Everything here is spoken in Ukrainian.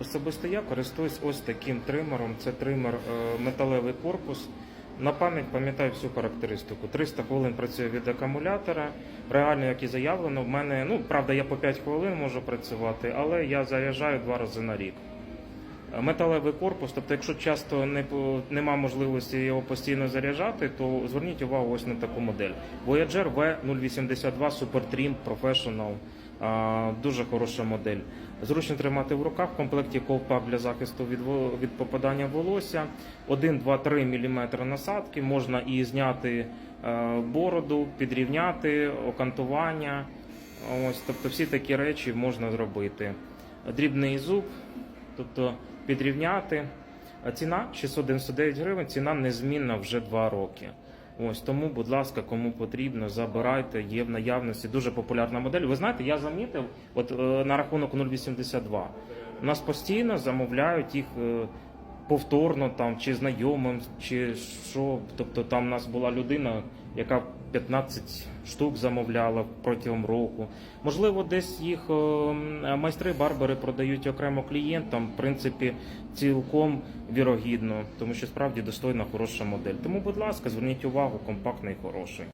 Особисто я користуюсь ось таким тримером. Це тример е, металевий корпус. На пам'ять пам'ятаю всю характеристику. 300 хвилин працює від акумулятора. Реально, як і заявлено, в мене, ну правда, я по 5 хвилин можу працювати, але я заряджаю два рази на рік. Металевий корпус, тобто, якщо часто не нема можливості його постійно заряджати, то зверніть увагу ось на таку модель. Voyager V082 Super Trim Professional. Дуже хороша модель. Зручно тримати в руках. В комплекті ковпак для захисту від, від попадання волосся. 1, 2, 3 мм насадки. Можна і зняти е, бороду, підрівняти, окантування. Ось, тобто всі такі речі можна зробити. Дрібний зуб, тобто підрівняти. Ціна 699 гривень, ціна незмінна вже 2 роки. Ось тому, будь ласка, кому потрібно, забирайте, є в наявності. Дуже популярна модель. Ви знаєте, я замітив, от е, на рахунок 082. У нас постійно замовляють їх е, повторно там, чи знайомим, чи що. Тобто там у нас була людина, яка 15 штук замовляла протягом року. Можливо, десь їх е, майстри барбери продають окремо клієнтам. В принципі, цілком вірогідно, тому що справді достойна хороша модель. Тому, будь ласка, зверніть увагу, компактний, хороший.